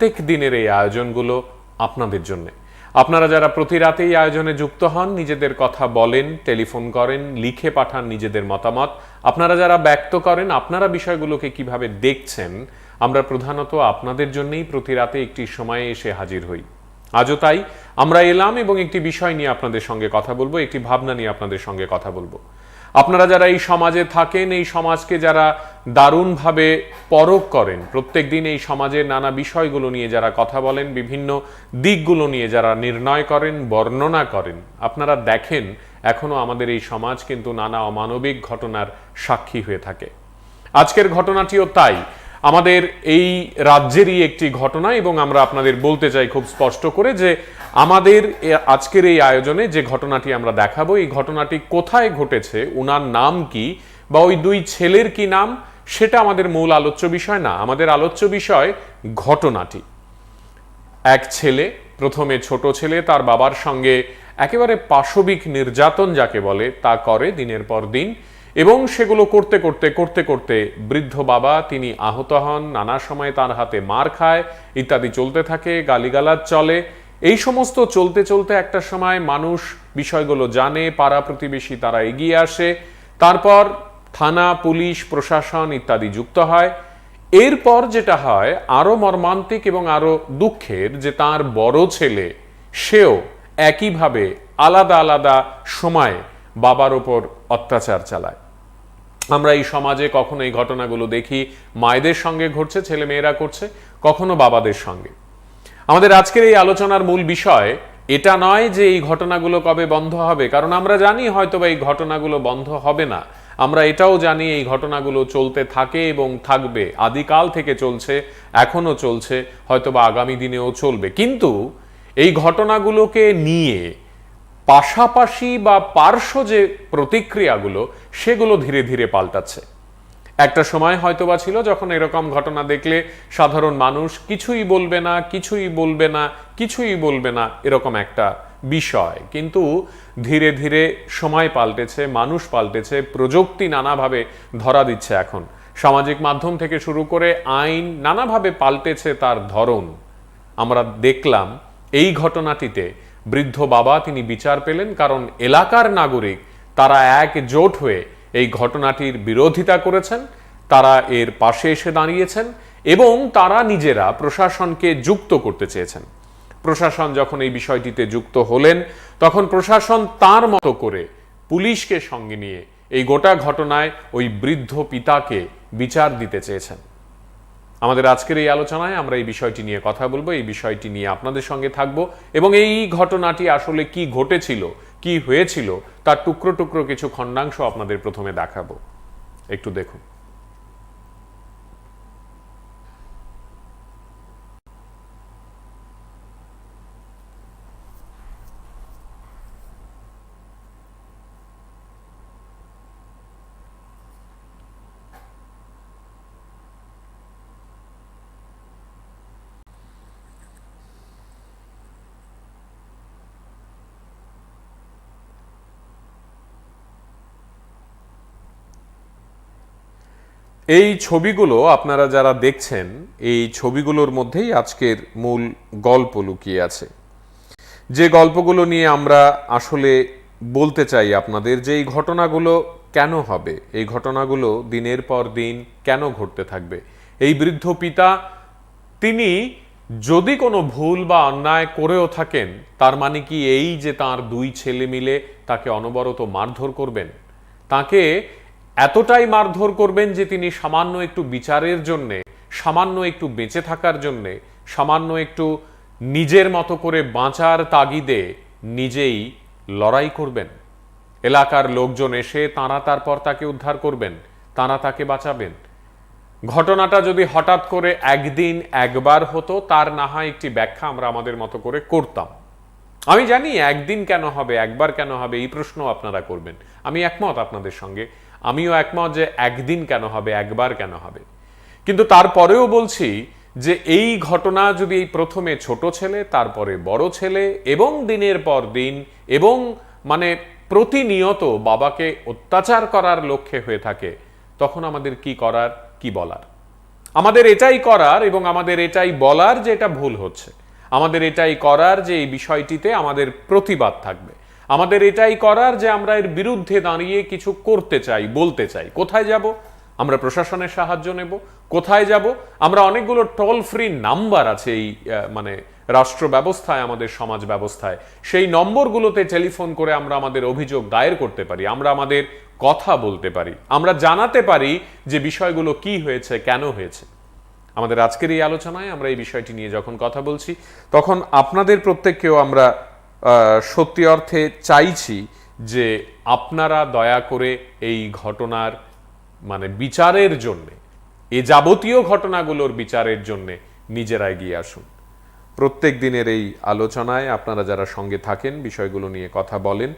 প্রত্যেক দিনের এই আয়োজনগুলো আপনাদের জন্যে। আপনারা যারা প্রতি রাতে এই আয়োজনে যুক্ত হন, নিজেদের কথা বলেন, টেলিফোন করেন, লিখে পাঠান নিজেদের মতামত। আপনারা যারা ব্যক্ত করেন, আপনারা বিষয়গুলোকে কীভাবে দেখছেন, আমরা প্রধানত আপনাদের জন্যই প্রতি রাতে একটি সময়ে এসে হাজির হই। আজও তাই, আমরা এলাম এবং একটি বিষয় নিয়ে আপনাদের সঙ্গে কথা বলব, একটি ভাবনা নিয়ে আপনাদের সঙ্গে কথা বলব। আপনারা যারা এই সমাজে থাকেন, এই সমাজকে যারা দারুণভাবে পরক করেন, প্রত্যেক দিন এই সমাজের নানা বিষয়গুলো নিয়ে যারা কথা বলেন, বিভিন্ন দিকগুলো নিয়ে যারা নির্ণয় করেন, বর্ণনা করেন, আপনারা দেখেন এখনও আমাদের এই সমাজ কিন্তু নানা অমানবিক ঘটনার সাক্ষী হয়ে থাকে। আজকের ঘটনাটিও তাই। আমাদের এই রাজ্যেরই একটি ঘটনা এবং আমরা আপনাদের বলতে চাই খুব স্পষ্ট করে যে আমাদের আজকের এই আয়োজনে যে ঘটনাটি আমরা দেখাবো, এই ঘটনাটি কোথায় ঘটেছে ওনার নাম কি বা ওই দুই ছেলের কি নাম, সেটা আমাদের মূল আলোচ্য বিষয় না, আমাদের আলোচ্য বিষয় ঘটনাটি। এক ছেলে, প্রথমে ছোট ছেলে, তার বাবার সঙ্গে একেবারে পাশবিক নির্যাতন যাকে বলে তা করে দিনের পর দিন। এবং সেগুলো করতে করতে করতে করতে বৃদ্ধ বাবা তিনি আহত হন, নানা সময় তার হাতে মার খায়, ইত্যাদি চলতে থাকে, গালিগালাজ চলে। এই সমস্ত চলতে চলতে একটা সময় মানুষ বিষয়গুলো জানে, পাড়া প্রতিবেশী তারা এগিয়ে আসে। তারপর থানা, পুলিশ, প্রশাসন ইত্যাদি যুক্ত হয়। এরপর যেটা হয়, আরও মর্মান্তিক এবং আরও দুঃখের যে তার বড় ছেলে, সেও একইভাবে আলাদা আলাদা সময়ে বাবার ওপর অত্যাচার চালায়। আমরা এই সমাজে কখনো এই ঘটনাগুলো দেখি, মায়েদের সঙ্গে ঘটছে ছেলে মেয়েরা করছে, কখনো বাবাদের সঙ্গে। আমাদের আজকের এই আলোচনার মূল বিষয় এটা নয় যে এই ঘটনাগুলো কবে বন্ধ হবে, কারণ আমরা জানি হয়তোবা এই ঘটনাগুলো বন্ধ হবে না। আমরা এটাও জানি এই ঘটনাগুলো চলতে থাকে এবং থাকবে, আদিকাল থেকে চলছে এখনও চলছে, হয়তোবা আগামী দিনেও চলবে। কিন্তু এই ঘটনাগুলোকে নিয়ে পাশাপাশি বা পার্শ্ব যে প্রতিক্রিয়াগুলো, সেগুলো ধীরে ধীরে পাল্টাচ্ছে। একটা সময় হয়তোবা ছিল যখন এরকম ঘটনা দেখলে সাধারণ মানুষ কিছুই বলবে না, কিছুই বলবে না, কিছুই বলবে না, এরকম একটা বিষয়। কিন্তু ধীরে ধীরে সময় পাল্টেছে, মানুষ পাল্টেছে, প্রযুক্তি নানাভাবে ধরা দিচ্ছে এখন। সামাজিক মাধ্যম থেকে শুরু করে আইন নানাভাবে পাল্টেছে তার ধরন। আমরা দেখলাম এই ঘটনাটিতে বৃদ্ধ বাবা তিনি বিচার পেলেন কারণ এলাকার নাগরিক তারা একজোট হয়ে এই ঘটনাটির বিরোধিতা করেছেন, তারা এর পাশে এসে দাঁড়িয়েছেন এবং তারা নিজেরা প্রশাসনকে যুক্ত করতে চেয়েছেন। প্রশাসন যখন এই বিষয়টিতে যুক্ত হলেন, তখন প্রশাসন তার মতো করে পুলিশকে সঙ্গে নিয়ে এই গোটা ঘটনায় ওই বৃদ্ধ পিতাকে বিচার দিতে চেয়েছেন। আমাদের আজকের এই আলোচনায় আমরা এই বিষয়টি নিয়ে কথা বলব, এই বিষয়টি নিয়ে আপনাদের সঙ্গে থাকব এবং এই ঘটনাটি আসলে কি ঘটেছিল, কি হয়েছিল, তার টুকরো টুকরো কিছু খণ্ডাংশ আপনাদের প্রথমে দেখাবো। একটু দেখুন। এই ছবিগুলো আপনারা যারা দেখছেন, এই ছবিগুলোর মধ্যেই আজকের মূল গল্প লুকিয়ে আছে। যে গল্পগুলো নিয়ে আমরা আসলে বলতে চাই আপনাদের, যে এই ঘটনাগুলো কেন হবে, এই ঘটনাগুলো দিনের পর দিন কেন ঘটতে থাকবে? এই বৃদ্ধ পিতা, তিনি যদি কোনো ভুল বা অন্যায় করেও থাকেন, তার মানে কি এই যে তার দুই ছেলে মিলে তাকে অনবরত মারধর করবেন? তাকে এতটাই মারধর করবেন যে তিনি সামান্য একটু বিচারের জন্যে, সামান্য একটু বেঁচে থাকার জন্যে, সামান্য একটু নিজের মতো করে বাঁচার তাগিদে নিজেই লড়াই করবেন। এলাকার লোকজন এসে তাঁরা তারপর তাকে উদ্ধার করবেন, তাঁরা তাকে বাঁচাবেন। ঘটনাটা যদি হঠাৎ করে একদিন একবার হতো, তার না হয় একটি ব্যাখ্যা আমরা আমাদের মতো করে করতাম। আমি জানি একদিন কেন হবে, একবার কেন হবে, এই প্রশ্ন আপনারা করবেন। আমি একমত আপনাদের সঙ্গে। আমিও একমত যে একদিন কেন হবে, একবার কেন হবে। কিন্তু তারপরেও বলছি যে এই ঘটনা যদি এই প্রথমে ছোট ছেলে, তারপরে বড় ছেলে এবং দিনের পর দিন এবং মানে প্রতিনিয়ত বাবাকে অত্যাচার করার লক্ষ্যে হয়ে থাকে, তখন আমাদের কি করার, কি বলার? আমাদের এটাই করার এবং আমাদের এটাই বলার যে এটা ভুল হচ্ছে। আমাদের এটাই করার যে এই বিষয়টিতে আমাদের প্রতিবাদ থাকবে। আমাদের এটাই করার যে আমরা এর বিরুদ্ধে দাঁড়িয়ে কিছু করতে চাই, বলতে চাই। কোথায় যাব? আমরা প্রশাসনের সাহায্য নেব। কোথায় যাব? আমরা অনেকগুলো টোল ফ্রি নাম্বার আছে এই মানে রাষ্ট্র ব্যবস্থায়, আমাদের সমাজ ব্যবস্থায়। সেই নম্বরগুলোতে টেলিফোন করে আমরা আমাদের অভিযোগ দায়ের করতে পারি, আমরা আমাদের কথা বলতে পারি, আমরা জানাতে পারি যে বিষয়গুলো কি হয়েছে, কেন হয়েছে। আমাদের আজকের এই আলোচনায় আমরা এই বিষয়টি নিয়ে যখন কথা বলছি, তখন আপনাদের প্রত্যেককেও আমরা সত্যি অর্থে চাইছি যে আপনারা দয়া করে এই ঘটনার মানে বিচারের জন্যে, এ যাবতীয় ঘটনাগুলোর বিচারের জন্যে নিজেরা এগিয়ে আসুন। প্রত্যেক দিনের এই আলোচনায় আপনারা যারা সঙ্গে থাকেন, বিষয়গুলো নিয়ে কথা বলেন,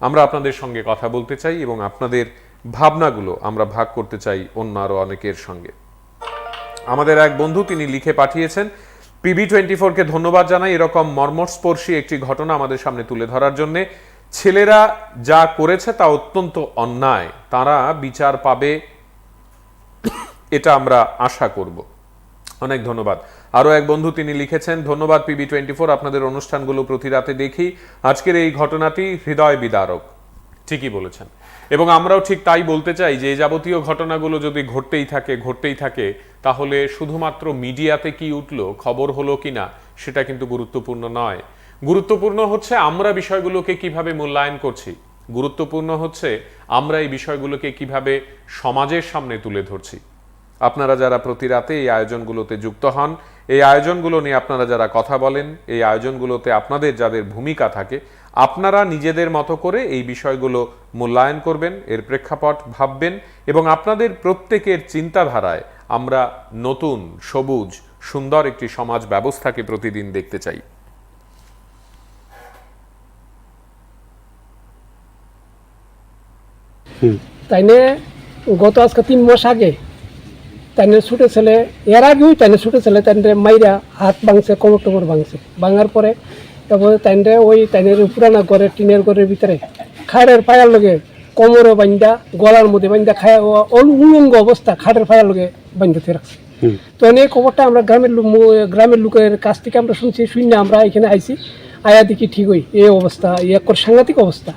আমরা আপনাদের সঙ্গে কথা বলতে চাই এবং আপনাদের ভাবনাগুলো আমরা ভাগ করতে চাই অন্য আরও অনেকের সঙ্গে। আমাদের এক বন্ধু তিনি লিখে পাঠিয়েছেন পিবি টোয়েন্টি ফোরকে ধন্যবাদ জানাই। এরকম মর্মস্পর্শী একটি ঘটনা আমাদের সামনে তুলে ধরার জন্য। ছেলেরা যা করেছে তা অত্যন্ত অন্যায়। তারা বিচার পাবে, এটা আমরা আশা করব। অনেক ধন্যবাদ। আরও এক বন্ধু তিনি লিখেছেন, ধন্যবাদ পিবি টোয়েন্টি ফোর, আপনাদের অনুষ্ঠানগুলো প্রতি রাতে দেখি। আজকের এই ঘটনাটি হৃদয় বিদারক। ঠিকই বলেছেন। এবং আমরাও ঠিক তাই বলতে চাই যে যাবতীয় ঘটনাগুলো যদি ঘটতেই থাকে ঘটতেই থাকে তাহলে শুধুমাত্র মিডিয়াতে কি উঠল? খবর হলো কিনা? সেটা কিন্তু গুরুত্বপূর্ণ নয়। গুরুত্বপূর্ণ হচ্ছে আমরা বিষয়গুলোকে কীভাবে মূল্যায়ন করছি। গুরুত্বপূর্ণ হচ্ছে আমরা এই বিষয়গুলোকে কীভাবে সমাজের সামনে তুলে ধরছি। আপনারা যারা প্রতি রাতে এই আয়োজনগুলোতে যুক্ত হন, এই আয়োজনগুলো নিয়ে আপনারা যারা কথা বলেন, এই আয়োজনগুলোতে আপনাদের যাদের ভূমিকা থাকে, আপনারা নিজেদের মতো করে এই বিষয়গুলো মূল্যায়ন করবেন, এর প্রেক্ষাপট ভাববেন এবং আপনাদের প্রত্যেকের চিন্তাধারায় আমরা নতুন সবুজ সুন্দর একটি সমাজ ব্যবস্থাকে প্রতিদিন দেখতে চাই। তাইনে গত আজকে তিন মাস আগে তাইনে ছুটে ছেলে এর আগেও তাইনে ছুটে ছেলে তাইনে মাইরা হাত ভাঙছে কোমর টোমর ভাঙছে। ভাঙার পরে তারপরে তাইনে ওই তাইনের পুরানা ঘরে টিনের ঘরের ভিতরে খাড়ের পায়ার লগে কোমরে বান্ধা গলার মধ্যে বান্ধা খায় উলঙ্গ অবস্থা খাটের পায়ার লগে বান্ধতে রাখছে। তো এই খবরটা আমরা গ্রামের লোক গ্রামের লোকের কাছ থেকে আমরা শুনছি শুনে আমরা এখানে আইছি। আয়া দেখি ঠিক হই এই অবস্থা এক সাংঘাতিক অবস্থা।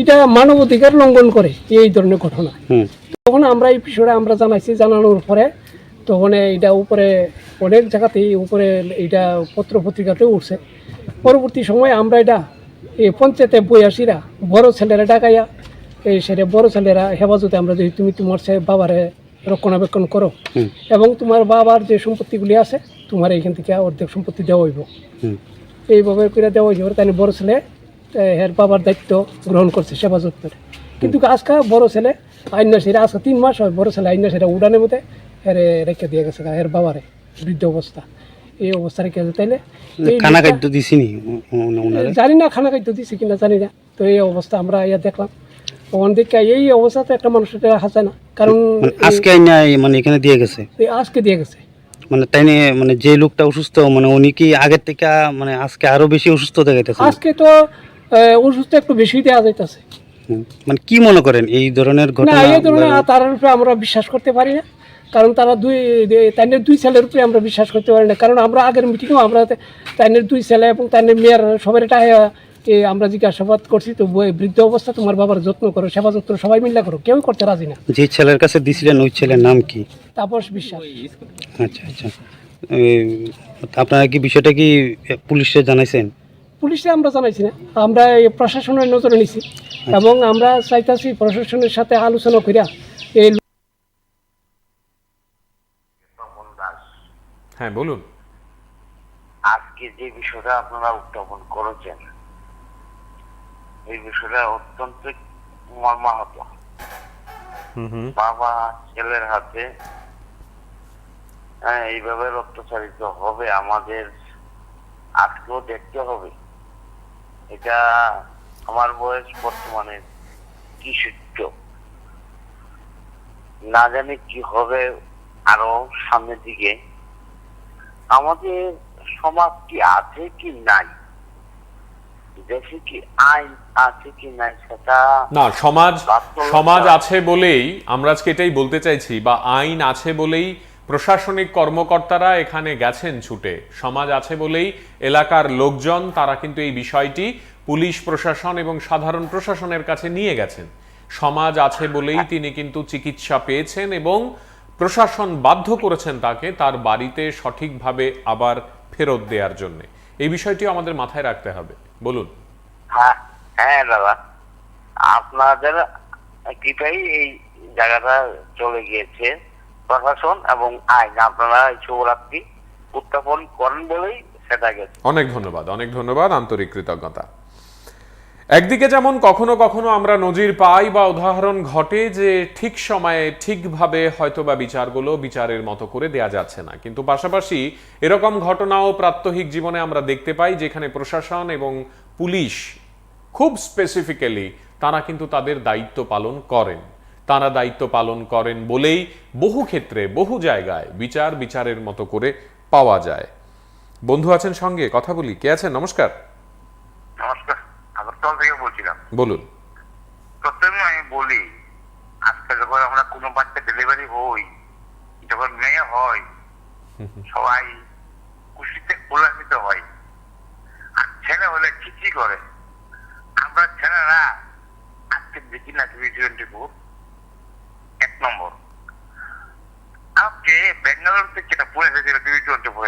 এটা মানব অধিকার লঙ্ঘন করে এই ধরনের ঘটনা। তখন আমরা এই বিষয়টা আমরা জানাইছি জানানোর পরে তখন এটা উপরে অনেক জায়গাতেই উপরে এটা পত্র পত্রিকাতেও উঠছে। পরবর্তী সময় আমরা এটা এই পঞ্চায়েতে বইয়াসিরা বড় ছেলেরা ডাকাইয়া এই সেটা বড় ছেলেরা হেফাজতে আমরা যদি তুমি তোমার সে বাবারে রক্ষণাবেক্ষণ করো। এবং তোমার বাবার যে সম্পত্তিগুলি আছে তোমার এইখান থেকে অর্ধেক সম্পত্তি দেওয়া হইব। এইভাবে করে দেওয়া হয়েছে তাই বড় ছেলে এর বাবার দায়িত্ব গ্রহণ করছে সেবা যত্নের কিন্তু আজকে বড় ছেলে আইনা সেরা আজকে তিন মাস হয় বড় ছেলে আইনা সেরা উড়ানের মধ্যে এরে রেখে দিয়ে গেছে এর বাবারে বৃদ্ধ অবস্থা। এই অবস্থা রেখে গেছে তাইলে খানা খাদ্য ওনারা জানি না খানা খাইতে দিছে কিনা জানি না। তো এই অবস্থা আমরা ইয়া দেখলাম। তখন দেখে এই অবস্থাতে একটা মানুষের হাসে না। কারণ মানে আজকে মানে এখানে দিয়ে গেছে? আজকে দিয়ে গেছে। মানে তাই নিয়ে মানে যে লোকটা অসুস্থ মানে উনি কি আগের থেকে মানে আজকে আরও বেশি অসুস্থ দেখাইতেছে? আজকে তো আহ, একটু বেশি দেওয়া যাইতেছে। মানে কি মনে করেন এই ধরনের ঘটনা? এই ধরনের তার উপরে আমরা বিশ্বাস করতে পারি না। কারণ তারা দুই তাইনের দুই ছেলের উপরে আমরা বিশ্বাস করতে পারি না। কারণ আমরা আগের মিটিংও আমরা তাইনের দুই ছেলে এবং তাইনের মেয়ের এটা এ, আমরা জিজ্ঞাসাবাদ করছি তো বৃদ্ধ অবস্থা তোমার বাবার যত্ন করো সেবা যত্ন সবাই মিলে করো কেউ করতে রাজি না। যে ছেলের কাছে দিছিলেন ওই ছেলের নাম কি? তাপস বিশ্বাস। আচ্ছা আচ্ছা। আপনারা কি বিষয়টা কি পুলিশে জানাইছেন? পুলিশে আমরা জানাইছি না। আমরা এই প্রশাসনের নজরে নিছি এবং আমরা চাইতাছি প্রশাসনের সাথে আলোচনা করিয়া এই হ্যাঁ বলুন। আজকে যে বিষয়টা আপনারা উত্থাপন করেছেন এই বিষয়টা অত্যন্ত মর্মাহত বাবা ছেলের হাতে হ্যাঁ এইভাবে অত্যাচারিত হবে আমাদের আজকেও দেখতে হবে। এটা আমার বয়স বর্তমানে কি কিশোর না জানি কি হবে আরও সামনের দিকে। আমাদের সমাজ কি আছে কি নাই? দেশে কি আইন আছে কি নাই সেটা না সমাজ সমাজ আছে বলেই আমরা আজকে এটাই বলতে চাইছি বা আইন আছে বলেই প্রশাসনিক কর্মকর্তারা এখানে গেছেন ছুটে। সমাজ আছে বলেই এলাকার লোকজন তারা কিন্তু এই বিষয়টি পুলিশ প্রশাসন এবং সাধারণ প্রশাসনের কাছে নিয়ে গেছেন। সমাজ আছে বলেই তিনি কিন্তু চিকিৎসা পেয়েছেন এবং প্রশাসন বাধ্য করেছেন তাকে তার বাড়িতে সঠিকভাবে আবার ফেরত দেওয়ার জন্য। এই বিষয়টি আমাদের মাথায় রাখতে হবে। বলুন। হ্যাঁ হ্যাঁ দাদা। আপনাদের কৃপাই এই জায়গাটা চলে গিয়েছে। প্রশাসন এবং আইন আপনারা এই শুভরাত্রি উত্থাপন করেন বলেই সেটা গেছে। অনেক ধন্যবাদ অনেক ধন্যবাদ আন্তরিক কৃতজ্ঞতা। একদিকে যেমন কখনো কখনো আমরা নজির পাই বা উদাহরণ ঘটে যে ঠিক সময়ে ঠিকভাবে হয়তো বা বিচারগুলো বিচারের মতো করে দেয়া যাচ্ছে না। কিন্তু পাশাপাশি এরকম ঘটনাও প্রাত্যহিক জীবনে আমরা দেখতে পাই যেখানে প্রশাসন এবং পুলিশ খুব স্পেসিফিক্যালি তারা কিন্তু তাদের দায়িত্ব পালন করেন। তারা দায়িত্ব পালন করেন বলেই বহু ক্ষেত্রে, বহু জায়গায় বিচার বিচারের মতো করে পাওয়া যায়। বন্ধু আছেন সঙ্গে, কথা বলি। কে আছেন? নমস্কার। নমস্কার। আগরতলা থেকে বলছিলাম। বলুন। প্রথমে আমি বলি আজকে যখন আমরা কোনো বাচ্চা ডেলিভারি হই যখন মেয়ে হয় সবাই খুশিতে উল্লাসিত হয়। আর ছেলে হলে চিঠি করে? আমরা ছেলেরা আজকে দেখি না টিভি টোয়েন্টি ফোর এক নম্বর। আজকে বেঙ্গালোর থেকে এটা পড়ে এসেছিল টিভি টোয়েন্টি ফোর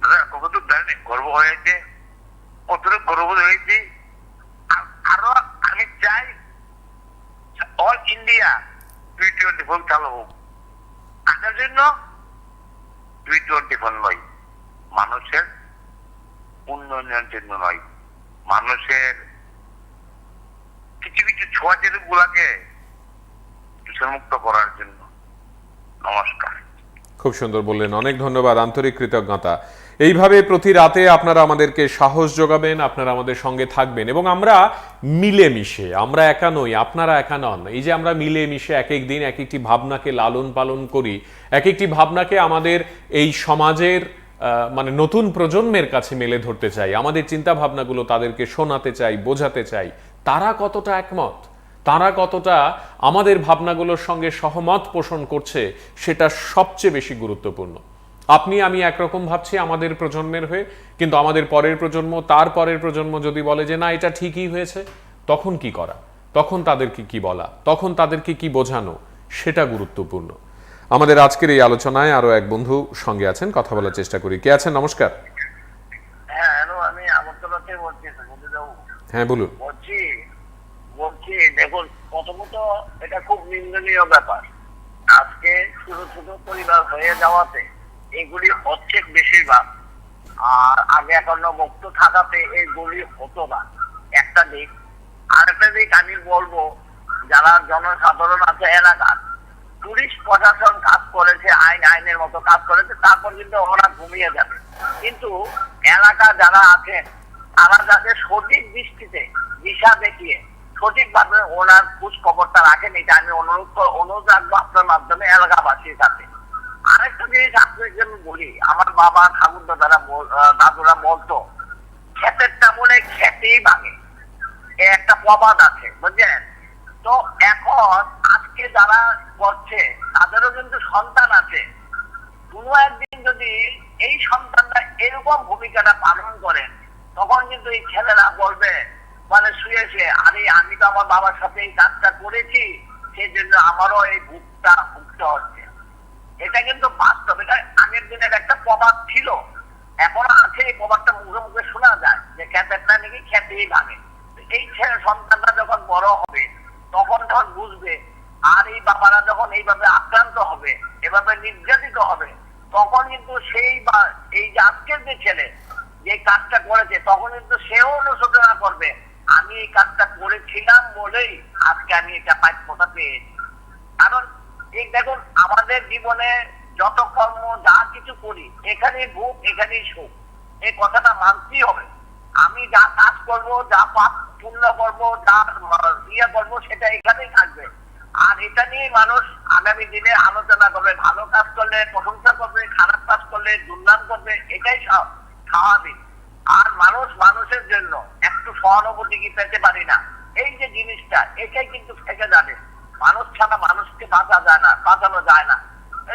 দাদা কত জানেন গর্ব হয়েছে। কতটুকু গর্ব হয়েছি। আর- আমি চাই অল ইন্ডিয়া টোয়েন্টি ফোর চালু হোক। জন্য টোয়েন্টি ফোর নয়, মানুষের উন্নয়নের জন্য নয়। মানুষের কিছু কিছু ছোঁয়াচের গুলাকে দূষণমুক্ত করার জন্য নমস্কার। খুব সুন্দর বললেন। অনেক ধন্যবাদ। আন্তরিক কৃতজ্ঞতা। এইভাবে প্রতি রাতে আপনারা আমাদেরকে সাহস যোগাবেন, আপনারা আমাদের সঙ্গে থাকবেন এবং আমরা মিলেমিশে, আমরা একা নই, আপনারা একা নন। এই যে আমরা মিলেমিশে এক এক দিন এক একটি ভাবনাকে লালন পালন করি এক একটি ভাবনাকে আমাদের এই সমাজের মানে নতুন প্রজন্মের কাছে মেলে ধরতে চাই, আমাদের চিন্তা ভাবনাগুলো তাদেরকে শোনাতে চাই, বোঝাতে চাই, তারা কতটা একমত? তারা কতটা আমাদের ভাবনাগুলোর সঙ্গে সহমত পোষণ করছে, সেটা সবচেয়ে বেশি গুরুত্বপূর্ণ। আপনি আমি একরকম ভাবছি আমাদের প্রজন্মের হয়ে কিন্তু আমাদের পরের প্রজন্ম তার পরের প্রজন্ম যদি বলে যে না এটা ঠিকই হয়েছে তখন কি করা? তখন তাদেরকে কি বলা? তখন তাদেরকে কি বোঝানো? সেটা গুরুত্বপূর্ণ। আমাদের আজকের এই আলোচনায় আরও এক বন্ধু সঙ্গে আছেন কথা বলার চেষ্টা করি। কে আছেন? নমস্কার। হ্যাঁ হ্যাঁ বলুন। বলছি বলছি দেখুন প্রথমত এটা খুব নিন্দনীয় ব্যাপার। আজকে ছোট ছোট পরিবার হয়ে যাওয়াতে এগুলি হচ্ছে বেশিরভাগ। আর আগে একান্ন মুক্ত থাকাতে এগুলি হতো না। একটা দিক। আরেকটা দিক আমি বলব, যারা জনসাধারণ আছে এলাকার, পুলিশ প্রশাসন কাজ করেছে, আইন, আইনের মতো কাজ করেছে, তারপর কিন্তু ওরা ঘুমিয়ে যাবে। কিন্তু এলাকা যারা আছেন তারা যাতে সঠিক দৃষ্টিতে, দিশা দেখিয়ে, সঠিকভাবে ওনার খোঁজ খবরটা রাখেন, এটা আমি অনুরোধ অনুরোধ রাখব আপনার মাধ্যমে এলাকাবাসীর কাছে। আরেকটা জিনিস আপনাকে আমি বলি? আমার বাবা ঠাকুর দাদারা দাদুরা বলতো ক্ষেতের টামনে খেতেই ভাঙে একটা প্রবাদ আছে, বুঝলেন? তো এখন আজকে যারা করছে, তাদেরও কিন্তু সন্তান আছে। কোনো একদিন যদি এই সন্তানরা এরকম ভূমিকাটা পালন করেন, তখন কিন্তু এই ছেলেরা বলবে মানে শুয়েছে আরে আমি তো আমার বাবার সাথে এই কাজটা করেছি সেই জন্য আমারও এই ভুগটা ভুগতে হচ্ছে। এটা কিন্তু বাস্তব, এটা আগের দিনের একটা প্রবাদ ছিল। এখনও আছে, এই প্রবাদটা মুখে মুখে শোনা যায় যে খ্যাতেরটা নাকি খ্যাতেই তো এই ছেলে সন্তানরা যখন বড় হবে, তখন যখন বুঝবে, আর এই বাবারা যখন এইভাবে আক্রান্ত হবে, এভাবে নির্যাতিত হবে, তখন কিন্তু সেই বা, এই যে আজকের যে ছেলে, যে কাজটা করেছে, তখন কিন্তু সেও অনুশোচনা করবে, আমি এই কাজটা করেছিলাম বলেই আজকে আমি এটা প্রাপ্যতা পেয়েছি। কারণ এই দেখুন আমাদের জীবনে যত কর্ম, যা কিছু করি এখানে ভোগ, এখানেই সুখ। এই কথাটা মানতেই হবে। আমি যা কাজ করব, যা পাপ পূর্ণ করব, যা ইয়ে করব, সেটা এখানেই থাকবে। আর এটা নিয়ে মানুষ আগামী দিনে আলোচনা করবে। ভালো কাজ করলে প্রশংসা করবে, খারাপ কাজ করলে দুর্নাম করবে, এটাই সব স্বাভাবিক। আর মানুষ মানুষের জন্য একটু সহানুভূতি কি পেতে পারি না? এই যে জিনিসটা, এটাই কিন্তু থেকে যাবে। মানুষ ছাড়া মানুষকে বাঁচা যায় না, বাঁচানো যায় না।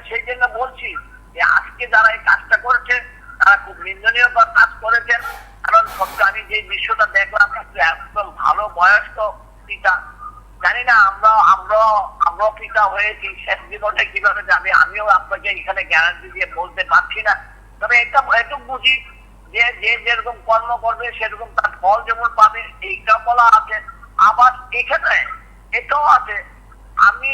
সেই জন্য বলছি যে আজকে যারা এই কাজটা করেছে, তারা খুব নিন্দনীয় কাজ করেছেন। কারণ সত্যি আমি যে দৃশ্যটা দেখলাম একদম ভালো বয়স্ক পিতা। জানি না আমরা আমরা আমরা পিতা হয়েছি, শেষ জীবনে কীভাবে যাবে, আমিও আপনাকে এখানে গ্যারান্টি দিয়ে বলতে পারছি না। তবে এটা এটুকু বুঝি যে যে যেরকম কর্ম করবে, সেরকম তার ফল যেমন পাবে এইটা বলা আছে। আবার এখানে এটাও আছে আমি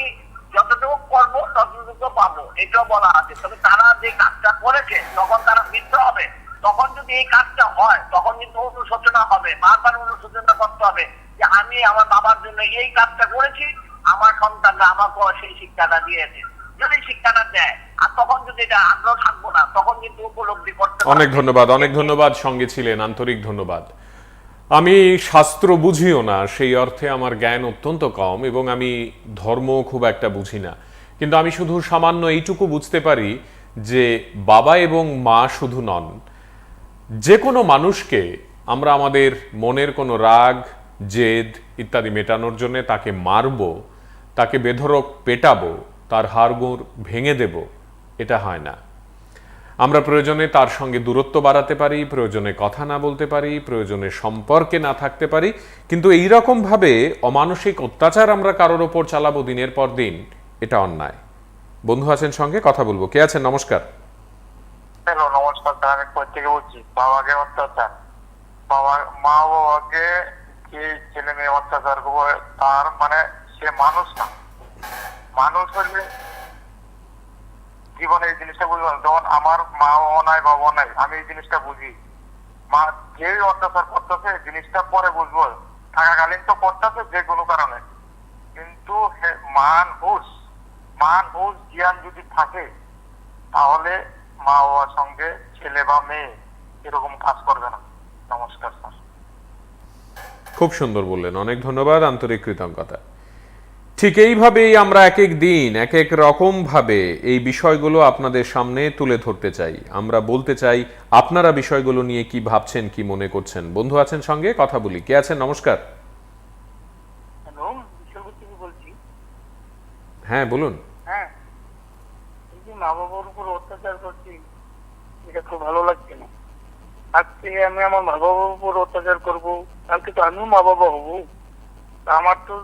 যতটুকু করব ততটুকু পাবো এটাও বলা আছে। তবে তারা যে কাজটা করেছে তখন তারা মিত্র হবে তখন যদি এই কাজটা হয় তখন কিন্তু অনুশোচনা হবে বারবার অনুশোচনা করতে হবে যে আমি আমার বাবার জন্য এই কাজটা করেছি আমার সন্তানরা আমাকেও সেই শিক্ষাটা দিয়েছে। যদি শিক্ষাটা দেয় আর তখন যদি এটা আগ্রহ থাকব না তখন কিন্তু উপলব্ধি করতে অনেক ধন্যবাদ অনেক ধন্যবাদ সঙ্গে ছিলেন আন্তরিক ধন্যবাদ। আমি শাস্ত্র বুঝিও না, সেই অর্থে আমার জ্ঞান অত্যন্ত কম এবং আমি ধর্ম খুব একটা বুঝি না। কিন্তু আমি শুধু সামান্য এইটুকু বুঝতে পারি যে বাবা এবং মা শুধু নন, যে কোনো মানুষকে আমরা আমাদের মনের কোনো রাগ, জেদ ইত্যাদি মেটানোর জন্য তাকে মারব, তাকে বেধরক পেটাবো, তার হাড়গোড় ভেঙে দেব, এটা হয় না। আমরা প্রয়োজনে তার সঙ্গে দূরত্ব বাড়াতে পারি, প্রয়োজনে কথা না বলতে পারি, প্রয়োজনে সম্পর্কে না থাকতে পারি। কিন্তু এই ভাবে অমানসিক অত্যাচার আমরা কারোর ওপর চালাবো দিনের পর দিন, এটা অন্যায়। বন্ধু আছেন সঙ্গে, কথা বলব। কে আছেন? নমস্কার। নমস্কার মানে মানুষ জীবনে এই জিনিসটা বুঝব। যখন আমার মা বাবা নাই বাবা নাই, আমি এই জিনিসটা বুঝি। মা যে অত্যাচার করতেছে জিনিসটা পরে বুঝব। থাকাকালীন তো করতেছে যে কোনো কারণে। কিন্তু মান হুশ মান হুশ জ্ঞান যদি থাকে, তাহলে মা বাবার সঙ্গে ছেলে বা মেয়ে এরকম কাজ করবে না। নমস্কার, স্যার। খুব সুন্দর বললেন। অনেক ধন্যবাদ আন্তরিক কৃতজ্ঞতা। ঠিক এইভাবেই আমরা এক এক দিন এক এক রকম ভাবে এই বিষয়গুলো আপনাদের সামনে তুলে ধরতে চাই। আমরা বলতে চাই আপনারা বিষয়গুলো নিয়ে কি ভাবছেন কি মনে করছেন? বন্ধু আছেন সঙ্গে কথা বলি। কে আছেন? নমস্কার। হ্যাঁ বলুন। হ্যাঁ মা বাবার উপর অত্যাচার করছি এটা খুব ভালো লাগছে না। আজ থেকে আমি আমার মা বাবার উপর অত্যাচার করব কালকে তো আমিও মা বাবা হব আমার তো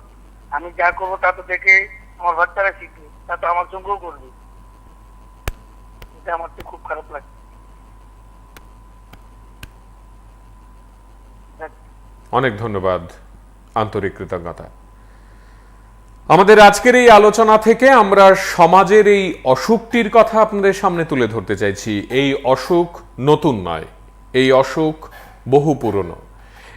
আমি যা করব তা তো দেখে আমার বাচ্চারা শিখবে, তা তো আমার সঙ্গেও করবে। এটা আমার তো খুব খারাপ লাগছে। অনেক ধন্যবাদ আন্তরিক কৃতজ্ঞতা। আমাদের আজকের এই আলোচনা থেকে আমরা সমাজের এই অসুখটির কথা আপনাদের সামনে তুলে ধরতে চাইছি। এই অসুখ নতুন নয়, এই অসুখ বহু পুরনো।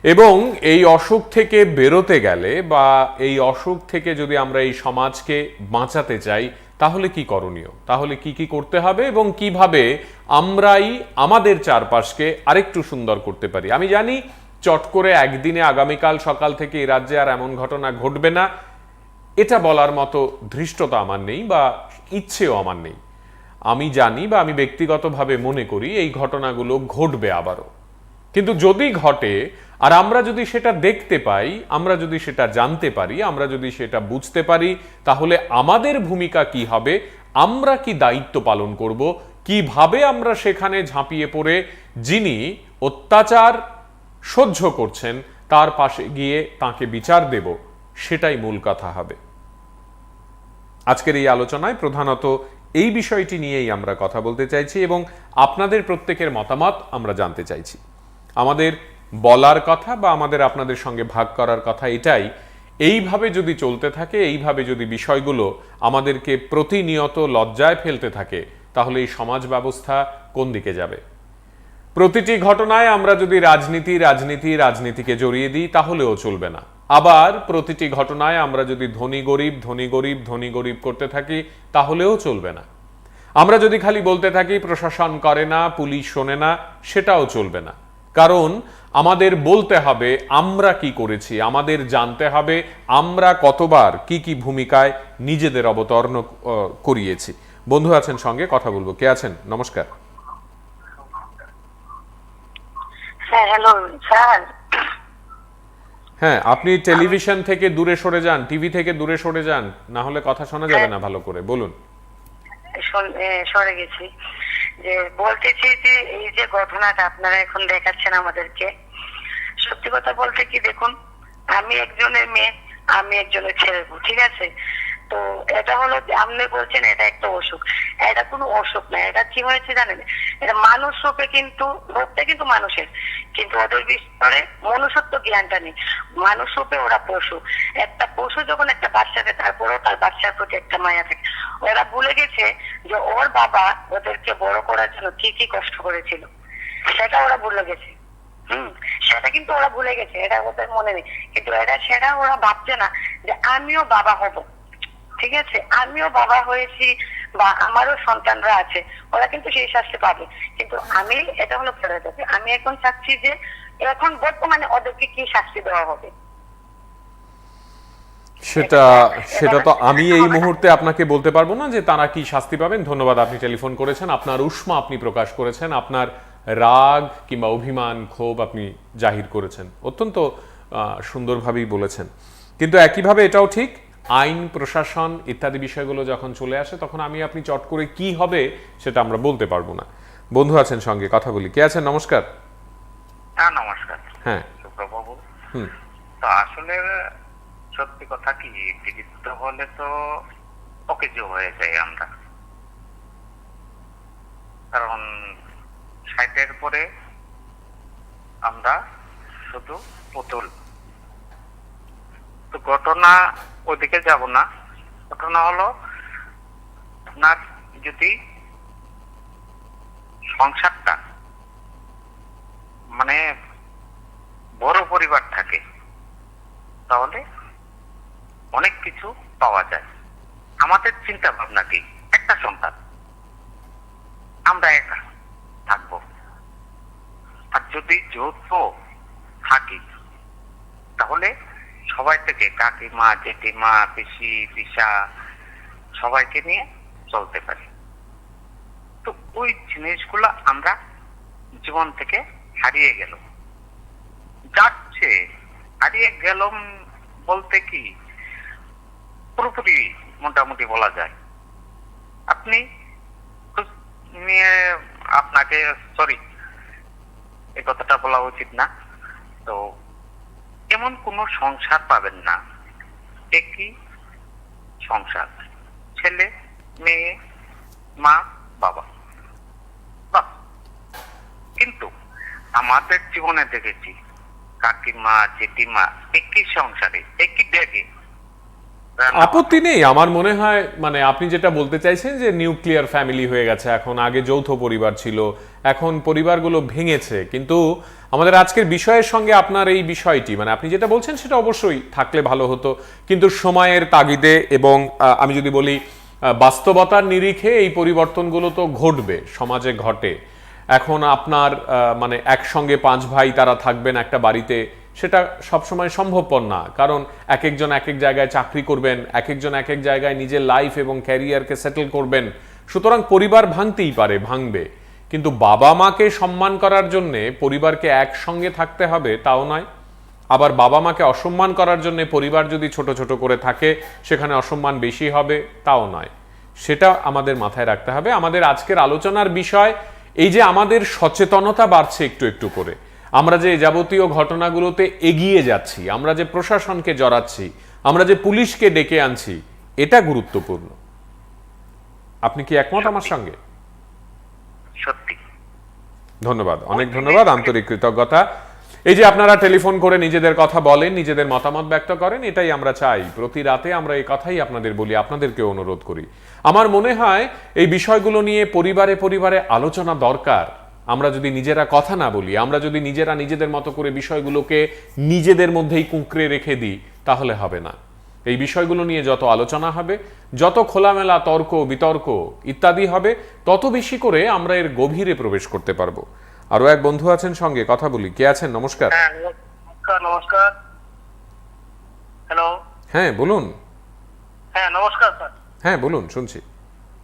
এবং এই অসুখ থেকে বেরোতে গেলে বা এই অসুখ থেকে যদি আমরা এই সমাজকে বাঁচাতে চাই, তাহলে কি করণীয়? তাহলে কি কি করতে হবে এবং কীভাবে আমরাই আমাদের চারপাশকে আরেকটু সুন্দর করতে পারি? আমি জানি চট করে একদিনে আগামীকাল সকাল থেকে এই রাজ্যে আর এমন ঘটনা ঘটবে না। এটা বলার মতো ধৃষ্টতা আমার নেই বা ইচ্ছেও আমার নেই। আমি জানি বা আমি ব্যক্তিগতভাবে মনে করি এই ঘটনাগুলো ঘটবে আবারও। কিন্তু যদি ঘটে, আর আমরা যদি সেটা দেখতে পাই, আমরা যদি সেটা জানতে পারি, আমরা যদি সেটা বুঝতে পারি, তাহলে আমাদের ভূমিকা কি হবে? আমরা কি দায়িত্ব পালন করব? কীভাবে আমরা সেখানে ঝাঁপিয়ে পড়ে? যিনি অত্যাচার সহ্য করছেন, তার পাশে গিয়ে তাকে বিচার দেব, সেটাই মূল কথা হবে। আজকের এই আলোচনায় প্রধানত এই বিষয়টি নিয়েই আমরা কথা বলতে চাইছি এবং আপনাদের প্রত্যেকের মতামত আমরা জানতে চাইছি। আমাদের বলার কথা বা আমাদের আপনাদের সঙ্গে ভাগ করার কথা এটাই। এইভাবে যদি চলতে থাকে, এইভাবে যদি বিষয়গুলো আমাদেরকে প্রতিনিয়ত লজ্জায় ফেলতে থাকে, তাহলে এই সমাজ ব্যবস্থা কোন দিকে যাবে? প্রতিটি ঘটনায় আমরা যদি রাজনীতি রাজনীতি, রাজনীতিকে জড়িয়ে দিই, তাহলেও চলবে না। আবার প্রতিটি ঘটনায় আমরা যদি ধনী গরিব ধনী গরিব ধনী গরিব করতে থাকি, তাহলেও চলবে না। আমরা যদি খালি বলতে থাকি, প্রশাসন করে না, পুলিশ শোনে না, সেটাও চলবে না। কারণ আমাদের বলতে হবে আমরা কি করেছি? আমাদের জানতে হবে আমরা কতবার কি কি ভূমিকায় নিজেদের অবতরণ করিয়েছি। বন্ধু আছেন সঙ্গে কথা বলব। কে আছেন? নমস্কার। হ্যাঁ হ্যাঁ আপনি টেলিভিশন থেকে দূরে সরে যান টিভি থেকে দূরে সরে যান না হলে কথা শোনা যাবে না ভালো করে। বলুন। সরে গেছি। যে বলতেছি যে এই যে ঘটনাটা আপনারা এখন দেখাচ্ছেন আমাদেরকে, সত্যি কথা বলতে কি দেখুন, আমি একজনের মেয়ে, আমি একজনের ছেলে ঠিক আছে? তো এটা হলো আপনি বলছেন এটা একটা অসুখ। এটা কোনো অসুখ না, এটা কি হয়েছে জানেন? এটা মানুষ রূপে কিন্তু, রূপটা কিন্তু মানুষের। কিন্তু ওদের ভিতরে মনুষ্যত্ব জ্ঞানটা নেই। মানুষ রূপে ওরা পশু। একটা পশু যখন একটা বাচ্চাকে তারপরেও তার বাচ্চার প্রতি একটা মায়া থাকে। ওরা ভুলে গেছে যে ওর বাবা ওদেরকে বড় করার জন্য কি কি কষ্ট করেছিল, সেটা ওরা ভুলে গেছে। হুম, সেটা কিন্তু ওরা ভুলে গেছে, এটা ওদের মনে নেই। কিন্তু এটা সেটা ওরা ভাবছে না যে আমিও বাবা হব। ঠিক আছে? আমিও বাবা হয়েছি বা আমারও সন্তানরা আছে, ওরা কিন্তু সেই শাস্তি পাবে। কিন্তু আমি, এটা হলো ফেরত যাবে আমি এখন চাচ্ছি যে এখন বর্তমানে ওদেরকে কি শাস্তি দেওয়া হবে? সেটা সেটা তো আমি এই মুহূর্তে আপনাকে বলতে পারব না যে তারা কি শাস্তি পাবেন। ধন্যবাদ আপনি টেলিফোন করেছেন আপনার উষ্মা আপনি প্রকাশ করেছেন আপনার রাগ কিংবা অভিমান ক্ষোভ আপনি জাহির করেছেন। অত্যন্ত সুন্দরভাবেই বলেছেন। কিন্তু একইভাবে এটাও ঠিক আইন প্রশাসন ইত্যাদি বিষয়গুলো যখন চলে আসে তখন আমি আপনি চট করে কি হবে সেটা আমরা বলতে পারব না। বন্ধু আছেন সঙ্গে কথা বলি। কে আছেন? নমস্কার। হ্যাঁ নমস্কার। হ্যাঁ। হুম। আসলে সত্যি কথা কি, বিরুদ্ধ হলে তো অকেজ হয়ে যাই আমরা। কারণ ষাটের পরে আমরা শুধু পুতুল। তো ঘটনা ওদিকে যাব না। ঘটনা হলো, আপনার যদি সংসারটা মানে বড় পরিবার থাকে, তাহলে অনেক কিছু পাওয়া যায়। আমাদের চিন্তা ভাবনা কি? একটা সন্তান আমরা একা থাকব। আর যদি যৌথ থাকি, তাহলে সবাই থেকে কাকিমা, জেঠিমা, পিসি, পিসা, সবাইকে নিয়ে চলতে পারি। তো ওই জিনিসগুলো আমরা জীবন থেকে হারিয়ে গেল যাচ্ছে, হারিয়ে গেলাম বলতে কি? পুরোপুরি মোটামুটি বলা যায়। আপনি নিয়ে আপনাকে সরি এই কথাটা বলা উচিত না। তো এমন কোন সংসার পাবেন না। একই সংসার? ছেলে, মেয়ে, মা, বাবা। কিন্তু আমাদের জীবনে দেখেছি, কাকিমা, জেঠিমা, একই সংসারে, একই ব্যাগে আপত্তি নেই। আমার মনে হয় মানে আপনি যেটা বলতে চাইছেন যে নিউক্লিয়ার ফ্যামিলি হয়ে গেছে, এখন আগে যৌথ পরিবার ছিল, এখন পরিবারগুলো ভেঙেছে। কিন্তু আমাদের আজকের বিষয়ের সঙ্গে আপনার এই বিষয়টি মানে আপনি যেটা বলছেন সেটা অবশ্যই থাকলে ভালো হতো। কিন্তু সময়ের তাগিদে এবং আমি যদি বলি বাস্তবতার নিরিখে এই পরিবর্তনগুলো তো ঘটবে, সমাজে ঘটে। এখন আপনার মানে একসঙ্গে পাঁচ ভাই তারা থাকবেন একটা বাড়িতে সেটা সবসময় সম্ভবপর না। কারণ এক একজন এক এক জায়গায় চাকরি করবেন এক একজন এক এক জায়গায় নিজের লাইফ এবং ক্যারিয়ারকে সেটেল করবেন। সুতরাং পরিবার ভাঙতেই পারে, ভাঙবে। কিন্তু বাবা মাকে সম্মান করার জন্য পরিবারকে একসঙ্গে থাকতে হবে, তাও নয়। আবার বাবা মাকে অসম্মান করার জন্য পরিবার যদি ছোট ছোট করে থাকে, সেখানে অসম্মান বেশি হবে, তাও নয়। সেটা আমাদের মাথায় রাখতে হবে। আমাদের আজকের আলোচনার বিষয়, এই যে আমাদের সচেতনতা বাড়ছে একটু একটু করে। আমরা যে যাবতীয় ঘটনাগুলোতে এগিয়ে যাচ্ছি আমরা যে প্রশাসনকে জড়াচ্ছি আমরা যে পুলিশকে ডেকে আনছি এটা গুরুত্বপূর্ণ। আপনি কি একমত আমার সঙ্গে? সত্যি। ধন্যবাদ অনেক ধন্যবাদ আন্তরিক কৃতজ্ঞতা। এই যে আপনারা টেলিফোন করে নিজেদের কথা বলেন নিজেদের মতামত ব্যক্ত করেন এটাই আমরা চাই। প্রতি রাতে আমরা এই কথাই আপনাদের বলি আপনাদেরকে অনুরোধ করি। আমার মনে হয় এই বিষয়গুলো নিয়ে পরিবারে পরিবারে আলোচনা দরকার। আমরা যদি নিজেরা কথা না বলি আমরা যদি নিজেরা নিজেদের মতো করে বিষয়গুলোকে নিজেদের মধ্যেই কুঁকড়ে রেখে দিই তাহলে হবে না। এই বিষয়গুলো নিয়ে যত আলোচনা হবে যত খোলামেলা তর্ক বিতর্ক ইত্যাদি হবে তত বেশি করে আমরা এর গভীরে প্রবেশ করতে পারব। আরও এক বন্ধু আছেন সঙ্গে কথা বলি। কে আছেন? নমস্কার। হ্যাঁ নমস্কার নমস্কার। হ্যালো হ্যাঁ বলুন। হ্যাঁ নমস্কার স্যার। হ্যাঁ বলুন শুনছি।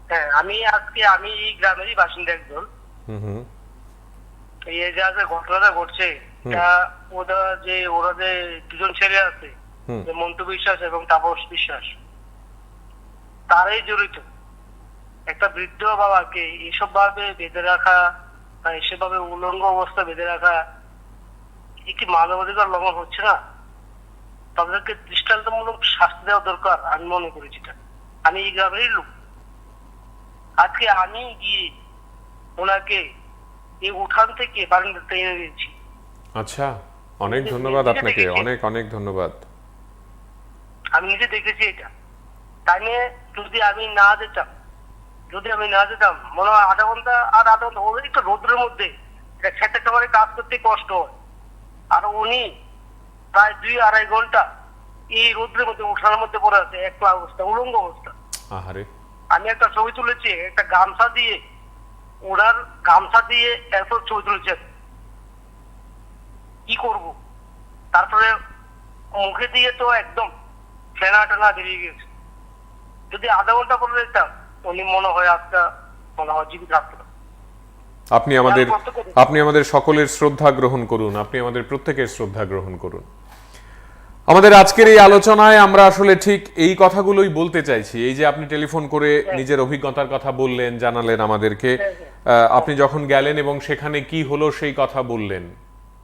হ্যাঁ আমি আজকে আমি এই গ্রামেরই বাসিন্দা একজন। হুম হুম। এই যে আজকে ঘটনাটা ঘটছে এটা ওরা যে ওরা যে দুজন ছেলে আছে। যে মন্টু বিশ্বাস এবং তাপস বিশ্বাস তারাই জড়িত। একটা বৃদ্ধ বাবাকে এইসব ভাবে বেঁধে রাখা বা এসব ভাবে উলঙ্গ অবস্থা বেঁধে রাখা একটি মানবাধিকার লঙ্ঘন হচ্ছে না? তাদেরকে দৃষ্টান্তমূলক শাস্তি দেওয়া দরকার আমি মনে করি যেটা। আমি এই গ্রামেরই লোক। আজকে আমি গিয়ে ওনাকে এই উঠান থেকে বারান্দাতে এনে দিয়েছি আচ্ছা অনেক ধন্যবাদ আপনাকে অনেক অনেক ধন্যবাদ। আমি নিজে দেখেছি এটা। তাই নিয়ে যদি আমি না যেতাম যদি আমি না যেতাম মনে হয় আধা ঘণ্টা আর আধা ঘণ্টা একটু রোদ্রের মধ্যে এটা খেতে খাবারে কাজ করতে কষ্ট হয়। আর উনি প্রায় দুই আড়াই ঘণ্টা এই রোদ্রের মধ্যে উঠানোর মধ্যে পড়ে আছে একলা অবস্থা উলঙ্গ অবস্থা। আহারে। আমি একটা ছবি তুলেছি একটা গামছা দিয়ে ওনার গামছা দিয়ে এরপর ছবি তুলেছে। কি করব? তারপরে মুখে দিয়ে তো একদম ফেনা টেনা বেরিয়ে গেছে। যদি আধা ঘণ্টা পরে দেখতাম উনি মনে হয় আজকে মনে হয় জীবিত না। আপনি আমাদের আপনি আমাদের সকলের শ্রদ্ধা গ্রহণ করুন। আপনি আমাদের প্রত্যেকের শ্রদ্ধা গ্রহণ করুন। আমাদের আজকের এই আলোচনায় আমরা আসলে ঠিক এই কথাগুলোই বলতে চাইছি। এই যে আপনি টেলিফোন করে নিজের অভিজ্ঞতার কথা বললেন জানালেন আমাদেরকে। আহ, আপনি যখন গেলেন এবং সেখানে কি হলো সেই কথা বললেন।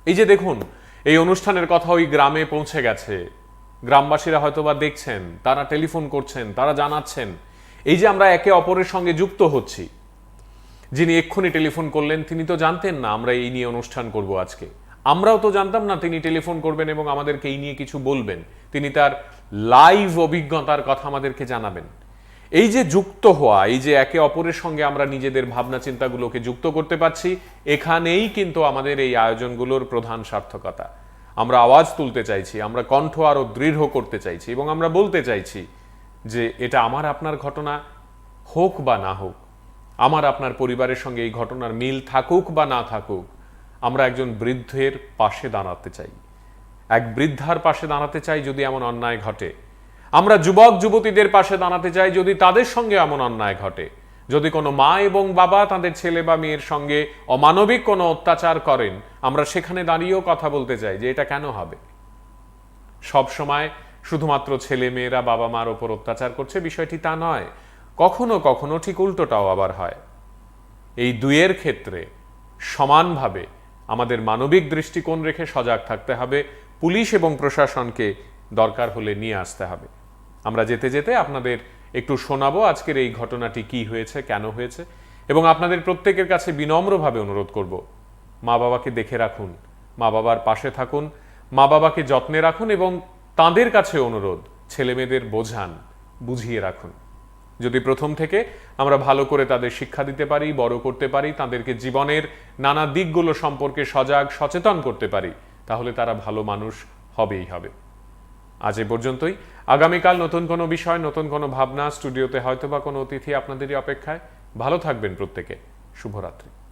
এই যে দেখুন এই অনুষ্ঠানের কথা ওই গ্রামে পৌঁছে গেছে। গ্রামবাসীরা হয়তো বা দেখছেন তারা টেলিফোন করছেন তারা জানাচ্ছেন। এই যে আমরা একে অপরের সঙ্গে যুক্ত হচ্ছি যিনি এক্ষুনি টেলিফোন করলেন তিনি তো জানতেন না আমরা এই নিয়ে অনুষ্ঠান করব আজকে। আমরাও তো জানতাম না তিনি টেলিফোন করবেন এবং আমাদেরকে এই নিয়ে কিছু বলবেন। তিনি তার লাইভ অভিজ্ঞতার কথা আমাদেরকে জানাবেন। এই যে যুক্ত হওয়া, এই যে একে অপরের সঙ্গে আমরা নিজেদের ভাবনা চিন্তাগুলোকে যুক্ত করতে পারছি, এখানেই কিন্তু আমাদের এই আয়োজনগুলোর প্রধান সার্থকতা। আমরা আওয়াজ তুলতে চাইছি, আমরা কণ্ঠ আরও দৃঢ় করতে চাইছি এবং আমরা বলতে চাইছি যে এটা আমার আপনার ঘটনা, হোক বা না হোক, আমার আপনার পরিবারের সঙ্গে এই ঘটনার মিল থাকুক বা না থাকুক আমরা একজন বৃদ্ধের পাশে দাঁড়াতে চাই। এক বৃদ্ধার পাশে দাঁড়াতে চাই যদি এমন অন্যায় ঘটে। আমরা যুবক, যুবতীদের পাশে দাঁড়াতে চাই যদি তাদের সঙ্গে এমন অন্যায় ঘটে। যদি কোনো মা এবং বাবা তাদের ছেলে বা মেয়ের সঙ্গে অমানবিক কোনো অত্যাচার করেন, আমরা সেখানে দাঁড়িয়েও কথা বলতে চাই যে এটা কেন হবে? সব সময় শুধুমাত্র ছেলে মেয়েরা বাবা মার ওপর অত্যাচার করছে, বিষয়টি তা নয়। কখনো কখনো ঠিক উল্টোটাও আবার হয়। এই দুইয়ের ক্ষেত্রে সমানভাবে আমাদের মানবিক দৃষ্টিকোণ রেখে সজাগ থাকতে হবে। পুলিশ এবং প্রশাসনকে দরকার হলে নিয়ে আসতে হবে। আমরা যেতে যেতে আপনাদের একটু শোনাবো আজকের এই ঘটনাটি কি হয়েছে, কেন হয়েছে, এবং আপনাদের প্রত্যেকের কাছে বিনম্রভাবে অনুরোধ করব। মা বাবাকে দেখে রাখুন, মা বাবার পাশে থাকুন, মা বাবাকে যত্নে রাখুন এবং তাদের কাছে অনুরোধ ছেলে মেয়েদের বোঝান, বুঝিয়ে রাখুন। যদি প্রথম থেকে আমরা ভালো করে তাদের শিক্ষা দিতে পারি, বড় করতে পারি, তাদেরকে জীবনের নানা দিকগুলো সম্পর্কে সজাগ, সচেতন করতে পারি, তাহলে তারা ভালো মানুষ হবেই হবে। আজ এ পর্যন্তই। আগামীকাল নতুন কোনো বিষয়, নতুন কোনো ভাবনা, স্টুডিওতে হয়তোবা কোনো অতিথি আপনাদেরই অপেক্ষায়। ভালো থাকবেন প্রত্যেকে। শুভরাত্রি।